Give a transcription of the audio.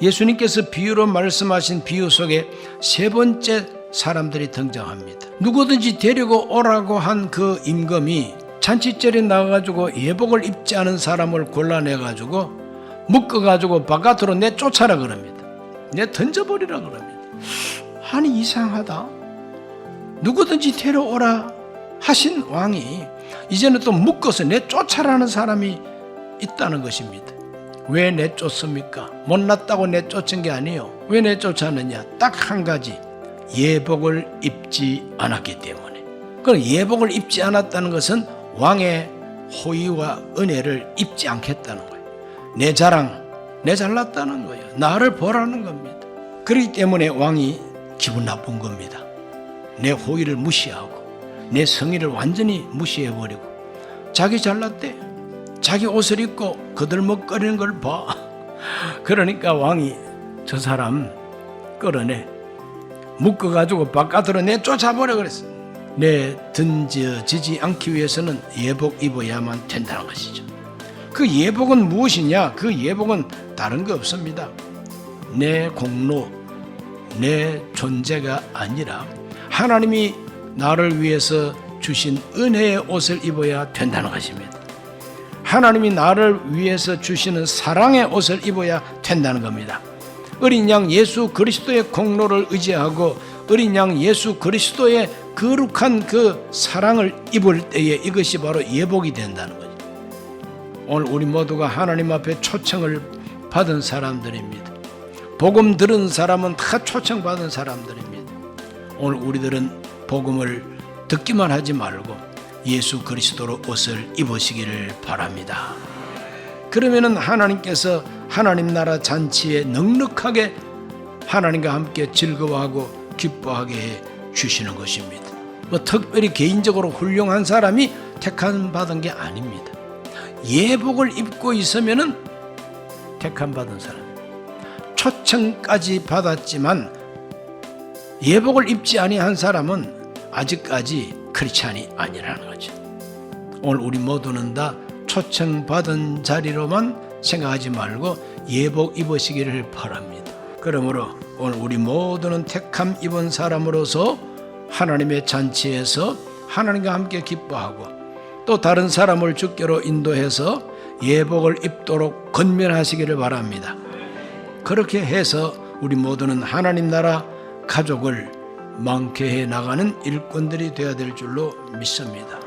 예수님께서 비유로 말씀하신 비유 속에 세 번째 사람들이 등장합니다. 누구든지 데리고 오라고 한 그 임금이 잔치절에 나가가지고 예복을 입지 않은 사람을 골라내가지고 묶어가지고 바깥으로 내 쫓아라 그럽니다. 내 던져버리라 그럽니다. 아니 이상하다. 누구든지 데려오라 하신 왕이 이제는 또 묶어서 내 쫓아라는 사람이 있다는 것입니다. 왜 내쫓습니까? 못났다고 내쫓은 게 아니에요. 왜 내쫓았느냐? 딱 한 가지. 예복을 입지 않았기 때문에. 그럼 예복을 입지 않았다는 것은 왕의 호의와 은혜를 입지 않겠다는 거예요. 내 자랑, 내 잘났다는 거예요. 나를 보라는 겁니다. 그렇기 때문에 왕이 기분 나쁜 겁니다. 내 호의를 무시하고 내 성의를 완전히 무시해버리고 자기 잘났대. 자기 옷을 입고 거들먹거리는 걸 봐. 그러니까 왕이 저 사람 끌어내 묶어가지고 바깥으로 내쫓아버려 그랬어. 내 던져지지 않기 위해서는 예복 입어야만 된다는 것이죠. 그 예복은 무엇이냐? 그 예복은 다른 거 없습니다. 내 공로, 내 존재가 아니라 하나님이 나를 위해서 주신 은혜의 옷을 입어야 된다는 것입니다. 하나님이 나를 위해서 주시는 사랑의 옷을 입어야 된다는 겁니다. 어린 양 예수 그리스도의 공로를 의지하고 어린 양 예수 그리스도의 거룩한 그 사랑을 입을 때에 이것이 바로 예복이 된다는 거죠. 오늘 우리 모두가 하나님 앞에 초청을 받은 사람들입니다. 복음 들은 사람은 다 초청받은 사람들입니다. 오늘 우리들은 복음을 듣기만 하지 말고 예수 그리스도로 옷을 입으시기를 바랍니다. 그러면은 하나님께서 하나님 나라 잔치에 넉넉하게 하나님과 함께 즐거워하고 기뻐하게 해 주시는 것입니다. 뭐 특별히 개인적으로 훌륭한 사람이 택함 받은 게 아닙니다. 예복을 입고 있으면은 택함 받은 사람. 초청까지 받았지만 예복을 입지 아니한 사람은 아직까지 크리스찬이 아니라는 거죠. 오늘 우리 모두는 다 초청받은 자리로만 생각하지 말고 예복 입으시기를 바랍니다. 그러므로 오늘 우리 모두는 택함 입은 사람으로서 하나님의 잔치에서 하나님과 함께 기뻐하고 또 다른 사람을 주께로 인도해서 예복을 입도록 건면하시기를 바랍니다. 그렇게 해서 우리 모두는 하나님 나라 가족을 많게 해 나가는 일꾼들이 되어야 될 줄로 믿습니다.